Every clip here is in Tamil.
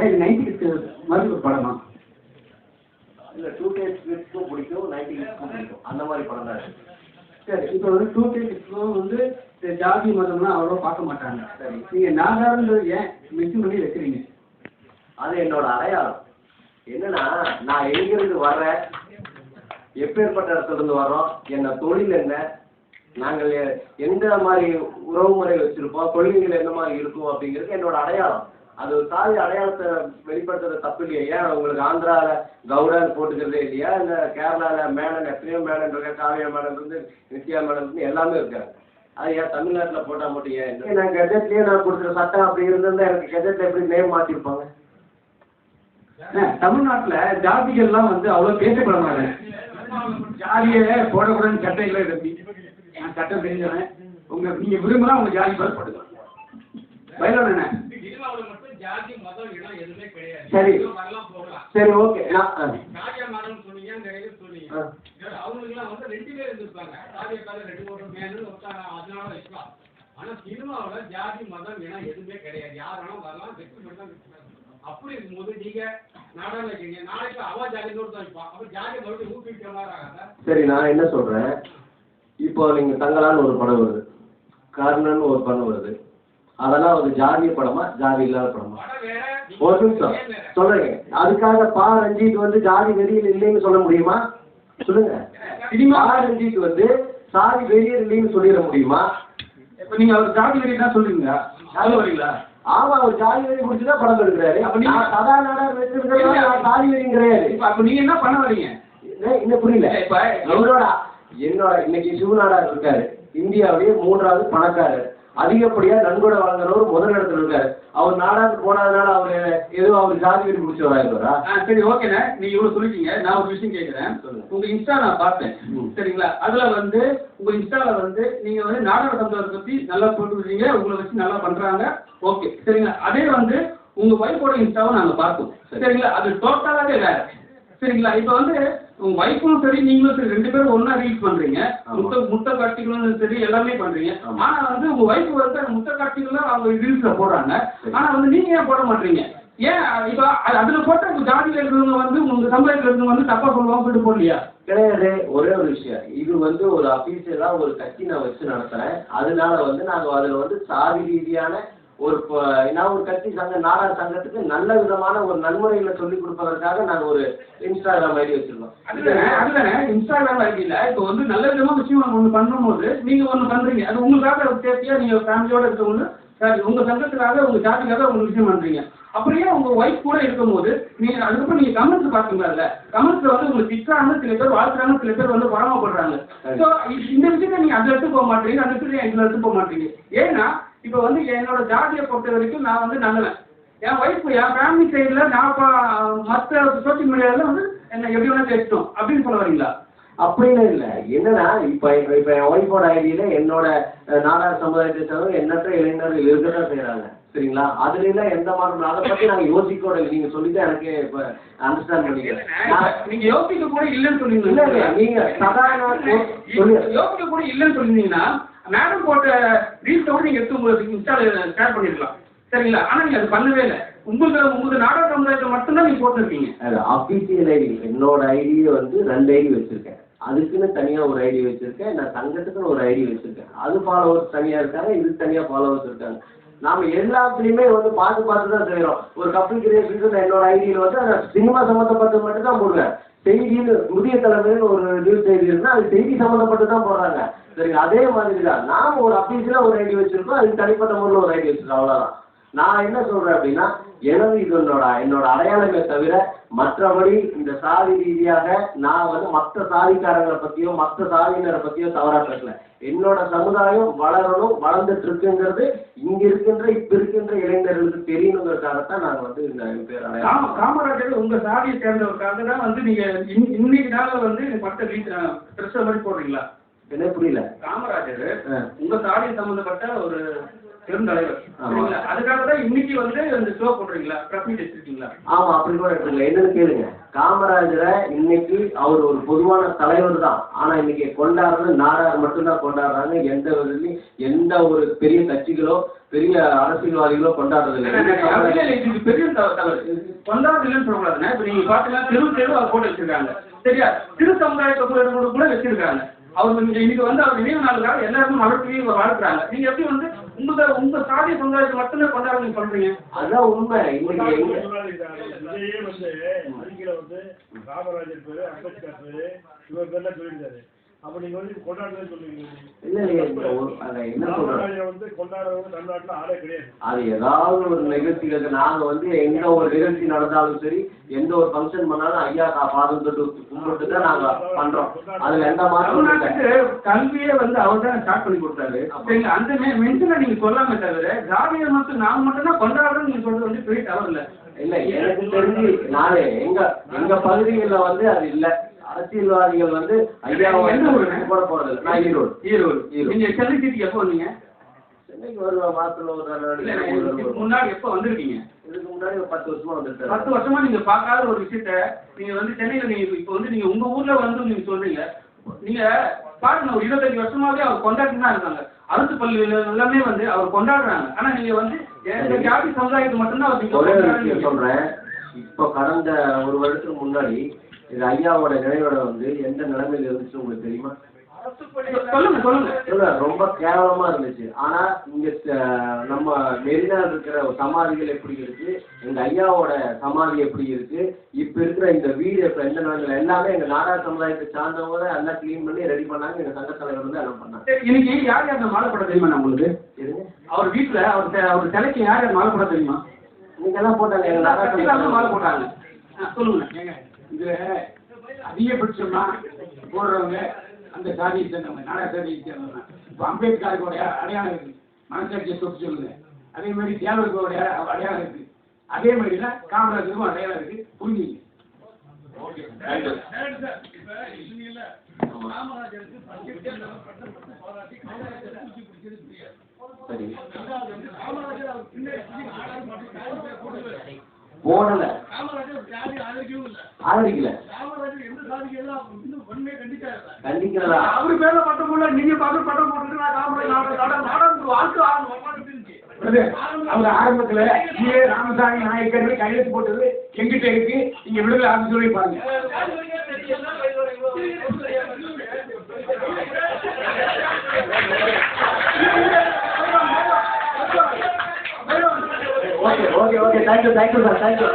ஏன் இது நைன்டி கிட்ஸ் மாதிரி ஒரு படமா? இல்ல டூ கே கிட்ஸ்க்கும் பிடிக்கும் நைன்டி கிட்ஸ்க்கும் பிடிக்கும். அந்த மாதிரி படம் தான். சரி இப்போ வந்து டூ கே கிட்ஸ்லாம் வந்து ஜாதி மதம்லாம் அவ்வளோ பார்க்க மாட்டாங்க. சரி நீங்கள் நாகாருன்றது ஏன் மிக்ஸ் பண்ணி வைக்கிறீங்க? அது என்னோட அடையாளம். என்னன்னா நான் எங்கிருந்து வர்றேன் எப்பேற்பட்ட இடத்துல இருந்து வர்றோம் என்ன தொழில் என்ன நாங்கள் எந்த மாதிரி உறவு முறை வச்சிருப்போம் கொள்கைகள் எந்த மாதிரி இருக்கும் அப்படிங்கிறது என்னோட அடையாளம். அது ஒரு சாதி அடையாளத்தை வெளிப்படுத்துறது தப்பு இல்லையா? ஏன் உங்களுக்கு ஆந்திரால கவுடான்னு போட்டுக்கிறதே இல்லையா? இல்ல கேரளால மேனன் எத்தனையோ மேனன் இருக்க. காவியா மேனன் இருந்து நித்யா மேனன் இருந்து எல்லாமே இருக்காங்க. அது ஏன் தமிழ்நாட்டுல போட்டா மட்டும் ஏன் நான் கெஜெட்லயே நான் கொடுக்குற சட்டம் அப்படி இருந்திருந்தா எனக்கு கெஜெட்ல எப்படி நேம் மாத்திருப்பாங்க? அண்ணா, தமிழ்நாட்டுல ஜாதிகள்லாம் வந்து அவ்வளோ பேசப்பட மாட்டாங்க ஜாதியை போடக்கூடாதுன்னு சட்டம் இல்லை தம்பி. நான் சட்டம் தெரிஞ்சவன். உங்க நீங்க விரும்பினா உங்க ஜாதி பேர் போட்டுக்கலாம். பயிலோட என்ன? ஜாதி மதம் இடம் எதுவுமே கிடையாது. சரி. வரலாம் போகலாம் சரி ஓகே. சாதியா மதம் சொன்னீங்க நிறைய சொன்னீங்க. அவங்களுக்கு எல்லாம் வந்து ரெண்டு பேர் இருந்திருப்பாங்க. சாதியக்கால ரெண்டு மூணு மேனு ஒருத்தன் அதனால வைக்கலாம் ஆனா சினிமாவுல ஜாதி மதம் இனம் எதுவுமே கிடையாது. யார் வேணாலும் வரலாம் வெற்றி மட்டும் தான். அப்படி இருக்கும்போது நீங்க நாடகம் வைக்கிறீங்க. நாளைக்கு அவ ஜாதி ஒருத்தன் வைப்பான். அப்ப ஜாதி மறுபடியும் ஊக்குவிக்கிற மாதிரி ஆகாதா? சரி நான் என்ன சொல்றேன்? இப்போ நீங்க தங்கலான்னு ஒரு படம் வருது. கர்ணன் ஒரு படம் வருது. அதெல்லாம் ஒரு ஜாதிய படமா ஜாதி இல்லாத படமா? ஒரு நிமிஷம். சொல்றேங்க அதுக்காக பா ரஞ்சித் வந்து ஜாதி வெறியில் இல்லைன்னு சொல்ல முடியுமா? சொல்லுங்க. பா ரஞ்சித் வந்து சாதி வெறியர் இல்லைன்னு சொல்லிட முடியுமா? இப்ப நீங்க அவர் ஜாதி வரி தான் சொல்றீங்களா ஜாதி வரீங்களா? ஆமா அவர் ஜாதி வெறி முடிச்சுதான் படம் எடுக்கிறாரு. அப்ப நீங்க- சதா நாடர் வச்சிருக்கிறதா நான் ஜாதி கிடையாது. இப்ப அப்ப நீங்க என்ன பண்ண வரீங்க? என்ன- இன்னும் புரியல இப்ப என்னோட என்னோட இன்னைக்கு சிவநாடார் இருக்காரு. இந்தியாவிலேயே மூன்றாவது பணக்காரர். அதிகப்படியா நன்கொடை வழங்குறவர் முதல் இடத்துல இருக்காரு. அவர் நாடாருக்கு போனதுனால அவர் ஏதோ அவர் ஜாதி வெறி முடிச்சவராயிருவாரா ஆ, சரி ஓகேண்ணே நீங்க இவ்வளவு சொல்லிட்டீங்க. நான் ஒரு விஷயம் கேட்கிறேன். உங்க இன்ஸ்டா நான் பார்த்தேன். சரிங்களா? அதுல வந்து உங்க இன்ஸ்டால வந்து நீங்க வந்து நாடக சம்பவத்தை பத்தி நல்லா போட்டுருக்கீங்க உங்களை வச்சு நல்லா பண்றாங்க. ஓகே சரிங்களா? அதே வந்து உங்க ஒய்ஃபோட இன்ஸ்டாவை நாங்க பார்த்தோம். சரி. சரிங்களா? அது டோட்டலாவே வேற. சரிங்களா? இப்போ வந்து உங்க ஒய்ஃபும் சரி நீங்களும் சரி ரெண்டு பேரும் ஒண்ணா ரீல்ஸ் பண்றீங்க. ஆமா. முட்டை முட்டை காட்சிகளும் சரி எல்லாமே பண்றீங்க. ஆமா. ஆனா வந்து உங்க ஒய்ஃப் வந்து அந்த முட்டை காட்சிகளை அவங்க ரீல்ஸ்ல போடுறாங்க. சரி. ஆனா வந்து நீங்க ஏன் போட மாட்டீங்க? ஏன் இப்ப அது- அதுல போட்ட உங்க ஜாதியில இருக்கிறவங்க வந்து உங்க சமுதாயத்துல இருக்கிறவங்க வந்து தப்பா சொல்லுவாங்க சொல்லிட்டு போடலையா? கிடையாது. ஒரே ஒரு விஷயம். இது வந்து ஒரு அபிஷியலா ஒரு கட்சி நான் வச்சு நடத்துறேன். அதனால வந்து நாங்க அதுல வந்து சாதி ரீதியான ஒரு இப்போ நான் ஒரு கட்சி சங்க நாடக சங்கத்துக்கு நல்ல விதமான ஒரு நன்முறைகளை சொல்லி கொடுப்பதற்காக நாங்கள் ஒரு இன்ஸ்டாகிராம் ஐடி வச்சிருக்கோம். அதுதானே அதுதானே. இன்ஸ்டாகிராம் ஐடியில் இப்போ வந்து நல்ல விதமா விஷயம் ஒண்ணு பண்ணும்போது நீங்க ஒண்ணு பண்றீங்க. அது உங்களுக்காக சேஃப்டியா நீங்க ஃபேமிலியோட இருக்கவங்க சரி, உங்க சங்கத்துக்காக உங்க ஜாதிக்காக ஒரு விஷயம் பண்றீங்க. அப்படியே உங்க ஒய்ஃப் கூட இருக்கும்போது நீங்க அதுக்கப்புறம் நீங்க கமெண்ட்ஸ் பாத்தீங்கல்ல கமெண்ட்ஸ்ல வந்து உங்களுக்கு திட்டுறாங்க சில பேர் வாழ்த்துறாங்க சில பேர் வந்து பராமப்படுறாங்க ஸோ இந்த விஷயத்த நீங்க அந்த எடுத்து போக மாட்டீங்க அந்த விஷயத்த இதுல எடுத்து போக மாட்டீங்க? ஏன்னா இப்போ வந்து என்னோட ஜாதியை பொறுத்த வரைக்கும் நான் வந்து நல்லவன். என் ஒய்ஃப் என் ஃபேமிலி சைடில் நான் மற்ற சோஷியல் மீடியாவில் வந்து என்ன எப்படி வேணா பேசணும் அப்படின்னு சொல்ல வரீங்களா? அப்படின்னு இல்ல. என்னன்னா இப்ப இப்ப என் ஒய்ஃபோட ஐடியில என்னோட நாடார் சமுதாயத்தை சேர்ந்த எண்ணற்ற இளைஞர்கள் இருக்கதான் செய்யறாங்க சரிங்களா? அதுல எல்லாம் எந்த மாற்றம் அதை பத்தி நாங்க யோசிக்க இல்லை. நீங்க சொல்லிதான் எனக்கு இப்ப அண்டர்ஸ்டாண்ட் பண்ணிக்கிறேன் நீங்க யோசிக்க கூட இல்லைன்னு இல்ல இல்ல நீங்க சாதாரண யோசிக்க கூட இல்லைன்னு சொல்லிருந்தீங்கன்னா மேடம் போட்ட ரீல்ஸ் கூட நீங்க எடுத்து உங்களுக்கு இன்ஸ்டால ஷேர் பண்ணிருக்கலாம் சரிங்களா? ஆனா நீங்க அது பண்ணவே இல்லை. உங்களுக்கு உங்களுக்கு நாடக சமுதாயத்தை மட்டும்தான் நீங்க போட்டிருக்கீங்க அபிஷியல் ஐடி என்னோட ஐடியை வந்து ரெண்டு ஐடி வச்சிருக்கேன். அதுக்குன்னு தனியா ஒரு ஐடி வச்சிருக்கேன். நான் சங்கத்துக்குன்னு ஒரு ஐடி வச்சிருக்கேன். அது ஃபாலோவர்ஸ் தனியா இருக்காங்க இது தனியா ஃபாலோவர்ஸ் இருக்காங்க. நாம எல்லாத்துலயுமே வந்து பார்த்து பார்த்து தான் செய்யறோம். ஒரு கப்பல் கிரியேஷன் என்னோட ஐடியில் வந்து அந்த சினிமா சம்மந்தப்பட்டது மட்டும் தான் போடுவேன். செய்தியில் முதிய தலைமையில் ஒரு நியூஸ் செய்தி இருந்தால் அது செய்தி சம்மந்தப்பட்டு தான் போடுறாங்க. சரிங்க அதே மாதிரி தான். நாம ஒரு அபிஷியலா ஒரு ஐடி வச்சிருக்கோம் அதுக்கு தனிப்பட்ட முறையில் ஒரு ஐடி வச்சிருக்கோம். அவ்வளோதான் நான் என்ன சொல்றேன் அப்படின்னா எனது இது என்னோட என்னோட அடையாளமே தவிர மற்றபடி இந்த சாதி ரீதியாக நான் வந்து மற்ற சாதிக்காரங்களை பத்தியோ மற்ற சாதியினரை பத்தியோ தவறா பேசல. என்னோட சமுதாயம் வளரணும் வளர்ந்துட்டு இருக்குங்கிறது இங்க இருக்கின்ற இப்ப இருக்கின்ற இளைஞர்களுக்கு தெரியணுங்கிறதுக்காகத்தான் நாங்க வந்து இந்த பேர் அடையாளம் காமராஜர் உங்க சாதியை சேர்ந்தவருக்காக தான் வந்து நீங்க இன்- இன்னைக்கு நாள்ல வந்து மற்ற ட்ரெஸ் மாதிரி போடுறீங்களா? என்ன புரியல. காமராஜர். உங்க சாதி சம்பந்தப்பட்ட ஒரு பெருந்தலைவர் அதுக்காக தான் இன்னைக்கு வந்து இந்த ஷோ போடுறீங்களா ப்ரெஸ் மீட் ஆமா அப்படி கூட எடுத்துங்க என்னன்னு கேளுங்க காமராஜரை இன்னைக்கு அவர் ஒரு பொதுவான தலைவர் தான் ஆனா இன்னைக்கு கொண்டாடுறது நாடார் மட்டும்தான் கொண்டாடுறாங்க எந்த விதத்துலயும் எந்த ஒரு பெரிய கட்சிகளோ பெரிய அரசியல்வாதிகளோ கொண்டாடுறது இல்லை பெரிய கொண்டாடுறது இல்லைன்னு சொல்லக்கூடாதுண்ணே இப்ப நீங்க பாத்தீங்கன்னா தெரு தெரு போட்டு வச்சிருக்காங்க சரியா திரு சமுதாயத்தை கூட கூட வச்சிருக்காங்க அவர் இங்க இன்னைக்கு வந்து அவர் நினைவு நாளுக்காக எல்லாருமே வளர்த்து வாழ்த்துறாங்க. நீங்க எப்படி வந்து உங்க உங்க சாதி சமுதாயத்தை மட்டுமே கொண்டாட நீங்க சொல்றீங்க? அதான் உண்மை. இன்னைக்கு வந்து அறிக்கையில வந்து காமராஜர் பேரு அம்பேத்கர் பேரு இவர் பேர்லாம் சொல்லியிருந்தாரு அப்ப நீங்க வந்து சொல்லுவீங்க. இல்ல என்ன வந்து தமிழ்நாட்டுல ஆளே கிடையாது. அது ஏதாவது ஒரு நிகழ்ச்சிகளுக்கு நாங்க வந்து எந்த ஒரு நிகழ்ச்சி நடந்தாலும் சரி எந்த ஒரு ஃபங்க்ஷன் பண்ணாலும் ஐயா பாதம் தொட்டு கும்பிட்டு தான் நாங்க பண்றோம். அதுல எந்த தமிழ்நாட்டுக்கு கல்வியே வந்து அவர் தான் ஸ்டார்ட் பண்ணி கொடுத்தாரு. சரிங்களா அந்த மென்ஷனை நீங்க சொல்லாம தவிர திராவிடர் மட்டும் நாம மட்டும் தான் கொண்டாடுறோம் நீங்க சொல்றது வந்து பெரிய தவறு இல்ல. இல்ல எனக்கு தெரிஞ்சு நானே எங்க எங்க பகுதிகளில் வந்து அது இல்ல. அரசியல்வாதிகள் வந்து ஐயாவை ஊருங்க? போட போறது இல்லை நான் ஈரோடு. ஈரோடு. நீங்க சென்னை சிட்டிக்கு எப்போ வந்தீங்க? சென்னைக்கு ஒரு மாசத்துல ஒரு. முன்னாடி எப்போ வந்திருக்கீங்க? இதுக்கு முன்னாடி ஒரு பத்து வருஷமா வந்துட்டு பத்து வருஷமா நீங்க பார்க்காத ஒரு விஷயத்த நீங்க வந்து சென்னையில நீங்க இப்போ வந்து நீங்க உங்க ஊர்ல வந்து நீங்க சொல்றீங்க. நீங்க பாருங்க ஒரு இருபத்தஞ்சு வருஷமாவே அவர் கொண்டாடி தான் இருக்காங்க. அரசு பள்ளிகள் எல்லாமே வந்து அவர் கொண்டாடுறாங்க. ஆனா நீங்க வந்து ஜாதி சமுதாயத்தை மட்டும்தான் அவர் சொல்றேன். இப்போ கடந்த ஒரு வருஷத்துக்கு முன்னாடி இது ஐயாவோட நினைவிட வந்து எந்த நிலைமையில இருந்துச்சு உங்களுக்கு தெரியுமா? சொல்லுங்க சொல்லுங்க. ரொம்ப கேவலமா இருந்துச்சு. ஆனா இங்க நம்ம மெரினா இருக்கிற சமாதிகள் எப்படி இருக்கு? எங்க ஐயாவோட சமாதி எப்படி இருக்கு? இப்ப இருக்கிற இந்த வீடு இப்ப எந்த நிலைமையில? எல்லாமே எங்க நாடார் சமுதாயத்தை சார்ந்தவங்க எல்லாம் கிளீன் பண்ணி ரெடி பண்ணாங்க. எங்க சங்க தலைவர் வந்து எல்லாம் பண்ணாங்க. இன்னைக்கு யார் யார் அந்த மாலை போட தெரியுமா உங்களுக்கு? அவர் வீட்டுல அவர் அவர் தலைக்கு யார் யார் மாலை போட தெரியுமா? நீங்க எல்லாம் போட்டாங்க எங்க கட்சிக்காரங்க மாலை போட்டாங்க. சொல்லுங்க. இதுல அதிகபட்சமா போடுறவங்க அந்த சாதியை சேர்ந்தவங்க நாடக சாதியை சேர்ந்தவங்க. இப்போ அம்பேத்கருடைய அடையாளம் இருக்கு. மனசாட்சியை தொட்டு சொல்லுங்க. அதே மாதிரி தேவருடைய அடையாளம் இருக்கு. அதே மாதிரி தான் காமராஜருக்கும் அடையாளம் இருக்கு. புரிஞ்சுங்க. சரி. போடல. ஆதரிக்கல கண்டிக்கிறதா அவரு பேர்ல பட்டம் போடல நீங்க பார்த்து பட்டம் அது அவர் ஆரம்பத்துல ஏ ராமசாமி நாயக்கர் கையெழுத்து போட்டது எங்கிட்ட இருக்கு. நீங்க விடுதலை ஆரம்பிச்சு சொல்லி பாருங்க. Okay okay okay. Thank you thank you sir thank you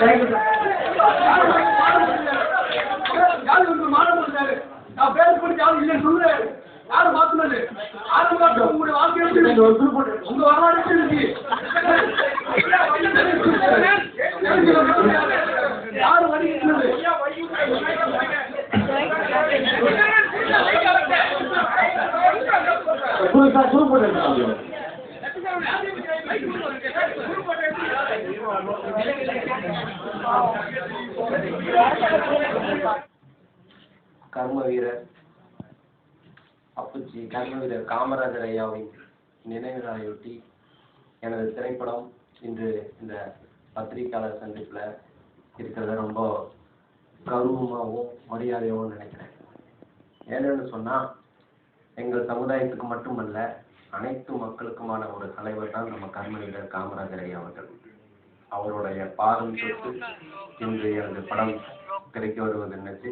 thank you sir நான் பேர் பண்ணி யாரும் இல்லைன்னு சொல்லுறாரு யாரு மாத்துனது ஆரம்ப காலத்துல உங்களுடைய வாழ்க்கை எப்படி இருந்துச்சு? ஒரு குரூப் போட்டு உங்க வரலாறு எப்படி இருந்துச்சு யாரு வடிக்கிறது புதுசா ஷூ போட்டு கர்ம வீரர். அப்புச்சி கர்ம வீரர் காமராஜர் ஐயாவின் நினைவு நாளையொட்டி எனது திரைப்படம் இன்று இந்த பத்திரிகையாளர் சந்திப்பில் இருக்கிறத ரொம்ப கௌரவமாகவும் மரியாதையாகவும் நினைக்கிறேன். ஏன்னு சொன்னால் எங்கள் சமுதாயத்துக்கு மட்டுமல்ல அனைத்து மக்களுக்குமான ஒரு தலைவர் தான் நம்ம கர்ம வீரர் காமராஜர் ஐயா அவர்கள். அவருடைய பாதம் தொட்டு இன்று எனது படம் கிடைக்க வருவது நினைச்சு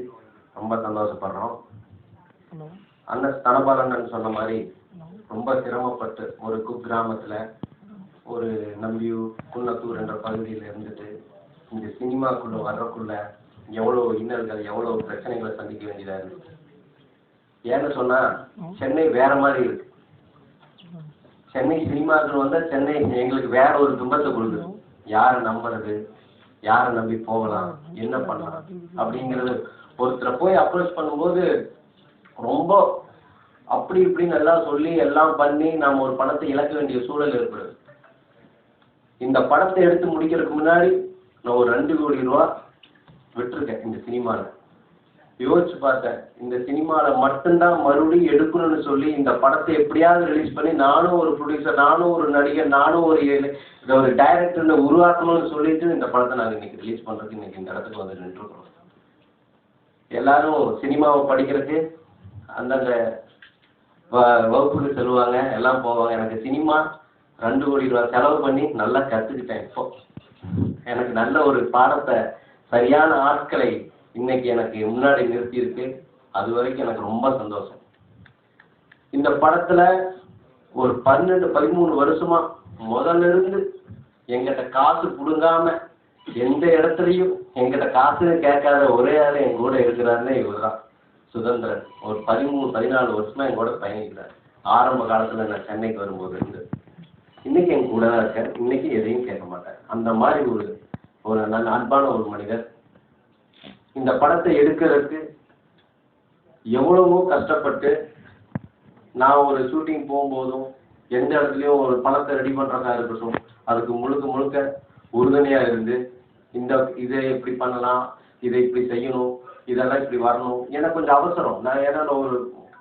ரொம்ப சந்தோஷப்படுறோம். அண்ணன் தனபாலண்ணன் சொன்ன மாதிரி ரொம்ப சிரமப்பட்டு ஒரு குக்கிராமத்துல ஒரு நம்பியூர் குன்னத்தூர் என்ற பகுதியில் இருந்துட்டு இந்த சினிமாக்குள்ள வர்றக்குள்ள எவ்வளவு இன்னல்கள் எவ்வளவு பிரச்சனைகளை சந்திக்க வேண்டியதா இருக்கு ஏன்னு சொன்னா சென்னை வேற மாதிரி இருக்கு. சென்னை சினிமாக்கள் வந்தா சென்னை எங்களுக்கு வேற ஒரு துன்பத்தை கொடுக்குது. யாரை நம்புறது? யாரை நம்பி போகலாம்? என்ன பண்ணலாம்? அப்படிங்கிறது ஒருத்தரை போய் அப்ரோச் பண்ணும்போது ரொம்ப அப்படி இப்படின்னு எல்லாம் சொல்லி எல்லாம் பண்ணி நாம ஒரு பணத்தை இழக்க வேண்டிய சூழல் ஏற்படுது. இந்த படத்தை எடுத்து முடிக்கிறதுக்கு முன்னாடி நான் ஒரு ரெண்டு கோடி ரூபா விட்டுருக்கேன் இந்த சினிமாவில் யோசிச்சு பார்த்தேன். இந்த சினிமாவில் மட்டும்தான் மறுபடியும் எடுக்கணும்னு சொல்லி இந்த படத்தை எப்படியாவது ரிலீஸ் பண்ணி நானும் ஒரு ப்ரொடியூசர் நானும் ஒரு நடிகர் நானும் ஒரு ஒரு டைரக்டர்னு உருவாக்கணும்னு சொல்லிட்டு இந்த படத்தை நாங்கள் இன்னைக்கு ரிலீஸ் பண்ணுறதுக்கு இன்னைக்கு இந்த இடத்துக்கு வந்து நின்றுருக்கோம் எல்லாரும் சினிமாவை படிக்கிறதுக்கு அந்தந்த வ- வகுப்புக்கு செல்வாங்க எல்லாம் போவாங்க. எனக்கு சினிமா ரெண்டு கோடி ரூபா செலவு பண்ணி நல்லா கற்றுக்கிட்டேன் இப்போ. எனக்கு நல்ல ஒரு பாடத்தை சரியான ஆட்களை இன்னைக்கு எனக்கு முன்னாடி நிறுத்தி இருக்கு அது வரைக்கும் எனக்கு ரொம்ப சந்தோஷம். இந்த படத்துல ஒரு பன்னெண்டு பதிமூணு வருஷமா முதல்ல இருந்து எங்கிட்ட காசு புடுங்காம எந்த இடத்துலையும் எங்கிட்ட காசு கேட்காத ஒரே ஆள் என் கூட இருக்கிறாருன்னு இவர் தான் சுதந்திரன். ஒரு பதிமூணு பதினாலு வருஷமா என் கூட பயணிக்கிறார். ஆரம்ப காலத்துல நான் சென்னைக்கு வரும்போது இருந்து. இன்னைக்கு என் கூட தான் இருக்கேன். இன்னைக்கு எதையும் கேட்க மாட்டேன். அந்த மாதிரி ஒரு ஒரு நல்ல அன்பான ஒரு மனிதர். இந்த படத்தை எடுக்கிறதுக்கு எவ்வளவோ கஷ்டப்பட்டு நான் ஒரு ஷூட்டிங் போகும்போதும் எந்த இடத்துலையும் ஒரு பணத்தை ரெடி பண்ணுறதா இருக்கட்டும் அதுக்கு முழுக்க முழுக்க உறுதுணையா இருந்து இந்த இதை இப்படி பண்ணலாம் இதை இப்படி செய்யணும் இதெல்லாம் இப்படி வரணும் எனக்கு கொஞ்சம் அவசரம். நான் ஏன்னா நான் ஒரு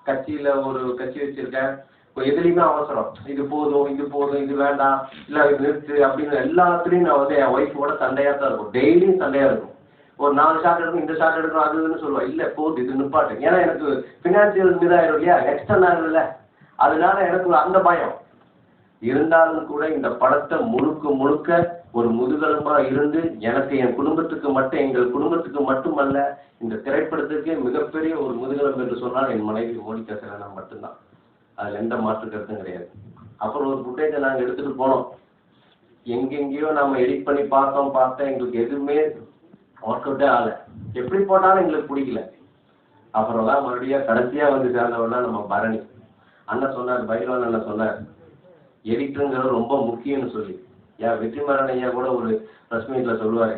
கட்சியில ஒரு கட்சி வச்சிருக்கேன். இப்போ எதுலையுமே அவசரம். இது போதும் இது போதும் இது வேண்டாம் இல்ல இது நிறுத்து அப்படின்னு எல்லாத்துலயும் நான் வந்து என் ஒய்ஃபோட சண்டையா தான் இருக்கும். டெய்லியும் சண்டையா இருக்கும். ஒரு நாலு ஷாட் எடுக்கும் இந்த ஷாட் எடுக்கணும் அது இதுன்னு சொல்லுவேன் இல்ல போகுது இது நிப்பாட்டு. ஏன்னா எனக்கு பினான்சியல் இதாயிரும் இல்லையா? எக்ஸ்டர்ன் ஆகுதுல்ல அதனால எனக்கு அந்த பயம். இருந்தாலும் கூட இந்த படத்தை முழுக்க முழுக்க ஒரு முதுகெலும்பா இருந்து எனக்கு என் குடும்பத்துக்கு மட்டும் எங்கள் குடும்பத்துக்கு மட்டுமல்ல இந்த திரைப்படத்துக்கு மிகப்பெரிய ஒரு முதுகெலும்பு என்று சொன்னால் என் மனைவி ஓடிக்க சிலனா மட்டும்தான். அதுல எந்த மாற்று கருத்தும் கிடையாது. அப்புறம் ஒரு ஃபுட்டேஜை நாங்க எடுத்துட்டு போனோம். எங்கெங்கேயோ நம்ம எடிட் பண்ணி பார்த்தோம் பார்த்தோம் எங்களுக்கு எதுவுமே ஒர்க் அவுட்டே ஆகல எப்படி போட்டாலும் எங்களுக்கு பிடிக்கல. அப்புறம் தான் மறுபடியும் கடைசியாக வந்து சேர்ந்தவனா நம்ம பரணி. அண்ணன் சொன்னார் பைரவன் அண்ணன் சொன்னார் எடிட்டருங்கிறது ரொம்ப முக்கியம்னு சொல்லி. ஏன் வெற்றிமாறன் ஐயா கூட ஒரு ப்ரெஸ் மீட்டில் சொல்லுவார்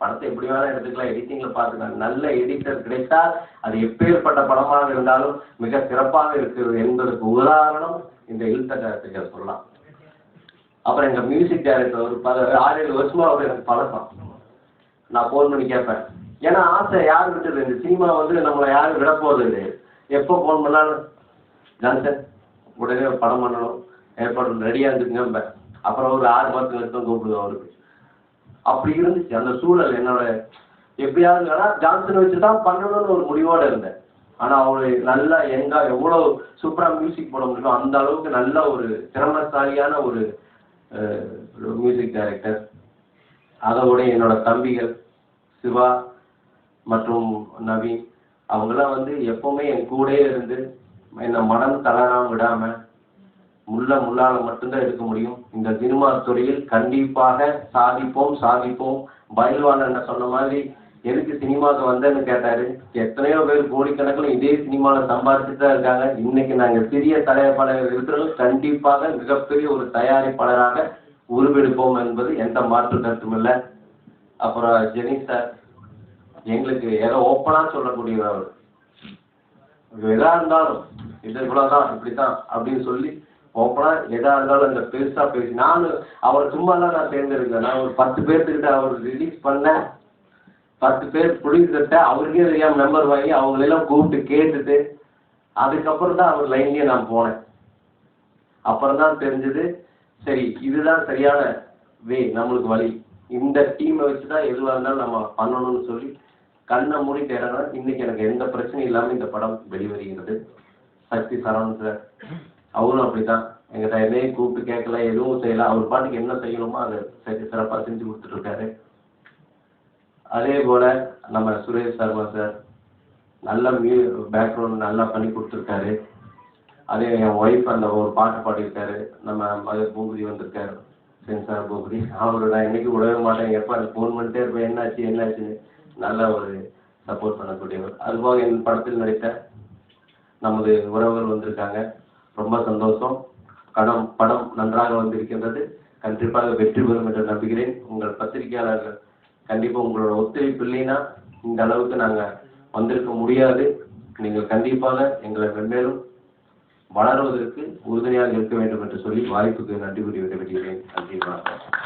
படத்தை எப்படி வேணா எடுத்துக்கலாம் எடிட்டிங்கில் பார்த்துக்கலாம். நல்ல எடிட்டர் கிடைத்தால் அது எப்பேற்பட்ட படமாக இருந்தாலும் மிக சிறப்பாக இருக்கிறது என்பதற்கு உதாரணம் இந்த இழுத்தக்காரத்துக்கு சொல்லலாம். அப்புறம் எங்கள் மியூசிக் டைரக்டர் ஒரு பல ஆறு ஏழு வருஷமாக அவர் எனக்கு பழக்கம். நான் ஃபோன் பண்ணி கேட்பேன். ஏன்னா ஆசை யார் விட்டது? இந்த சினிமா வந்து நம்மளை யாரும் விட போறது இல்லை எப்போ ஃபோன் பண்ணாலும் ஜான்சன் உடனே ஒரு படம் பண்ணணும். ஏற்பாடு ரெடியாக இருந்துக்குங்க அப்புறம் ஒரு ஆறு மாதத்துக்கு வரைக்கும் கூப்பிடுவோம் அவருக்கு. அப்படி இருந்துச்சு. அந்த சூழல் என்னோட எப்படியாவது வேணா ஜான்சன் வச்சு தான் பண்ணணும்னு ஒரு முடிவோடு இருந்தேன். ஆனால் அவரு நல்லா எங்கே எவ்வளோ சூப்பராக மியூசிக் போட முடியுமோ அந்த அளவுக்கு நல்ல ஒரு திறமசாலியான ஒரு மியூசிக் டைரக்டர் அதோட என்னோட தம்பிகள் சிவா மற்றும் நவீன் அவங்கெல்லாம் வந்து எப்பவுமே என் கூடயே இருந்து என்னை மனம் தளராம விடாம முள்ள முள்ளால மட்டும்தான் எடுக்க முடியும். இந்த சினிமா துறையில் கண்டிப்பாக சாதிப்போம் சாதிப்போம். பயில்வான் சொன்ன மாதிரி எதுக்கு சினிமாவுக்கு வந்தேன்னு கேட்டாரு. எத்தனையோ பேர் கோடிக்கணக்கில் இதே சினிமாவில் சம்பாதிச்சுட்டு தான் இருக்காங்க. இன்னைக்கு நாங்கள் சிறிய தயாரிப்பாளர்கள் இருக்கிறவங்க கண்டிப்பாக மிகப்பெரிய ஒரு தயாரிப்பாளராக உருவெடுப்போம் என்பது எந்த மாற்று கருத்தும் இல்லை. அப்புறம் ஜெனி சார் எங்களுக்கு ஏதோ ஓப்பனாக சொல்லக்கூடியவர் அவர். எதாக இருந்தாலும் இது இப்படி இப்படித்தான் அப்படின்னு சொல்லி ஓப்பனாக எதாக இருந்தாலும் இந்த பெருசாக பேசி நான் அவர் சும்மாலாம் நான் சேர்ந்துருக்கேன் நான் ஒரு பத்து பேர்த்துக்கிட்ட அவர் ரிலீஸ் பண்ணேன். பத்து பேர் ப்ரொடியூசர்கிட்ட அவருக்கே தெரியாமல் நம்பர் வாங்கி அவங்களெல்லாம் கூப்பிட்டு கேட்டுட்டு அதுக்கப்புறம் தான் அவர் லைன்லேயே நான் போனேன். அப்புறம் தான் தெரிஞ்சது சரி இதுதான் சரியான வே நம்மளுக்கு வழி. இந்த டீமை வச்சு தான் எதுவாக இருந்தாலும் நம்ம பண்ணணும்னு சொல்லி கண்ணை மூடி தேடனா இன்னைக்கு எனக்கு எந்த பிரச்சனையும் இல்லாமல் இந்த படம் வெளிவருகிறது. சக்தி சரவணன் சார் அவரும் அப்படிதான் எங்கிட்ட எதையும் கூப்பிட்டு கேட்கல எதுவும் செய்யல. அவர் பாட்டுக்கு என்ன செய்யணுமோ அதை சரி சிறப்பாக செஞ்சு கொடுத்துட்டு இருக்காரு அதே போல நம்ம சுரேஷ் சர்மா சார் நல்ல மியூ பேக்ரவுண்ட் நல்லா பண்ணி கொடுத்துருக்காரு. அதே என் ஒய்ஃப் அந்த ஒரு பாட்டு பாடியிருக்காரு. நம்ம மகர் பூபதி வந்திருக்காரு. சென்சார் பூபதி அவரு நான் என்னைக்கு விடவே மாட்டேன். எப்போ ஃபோன் பண்ணிட்டே இருப்பேன். என்னாச்சு என்னாச்சுன்னு நல்ல ஒரு சப்போர்ட் பண்ணக்கூடியவர். அதுபோக என் படத்தில் நடித்த நமது உறவுகள் வந்திருக்காங்க. ரொம்ப சந்தோஷம். கடம் படம் நன்றாக வந்திருக்கின்றது. கண்டிப்பாக வெற்றி பெறும் என்று நம்புகிறேன். உங்கள் பத்திரிகையாளர்கள் கண்டிப்பாக உங்களோட ஒத்துழைப்பு இல்லைன்னா இந்த அளவுக்கு நாங்கள் வந்திருக்க முடியாது. நீங்கள் கண்டிப்பாக எங்களை மென்மேலும் வளருவதற்கு உறுதுணையாக இருக்க வேண்டும் என்று சொல்லி வாய்ப்புக்கு நன்றி கூறி விடைபெறுகிறேன். நன்றி வணக்கம்.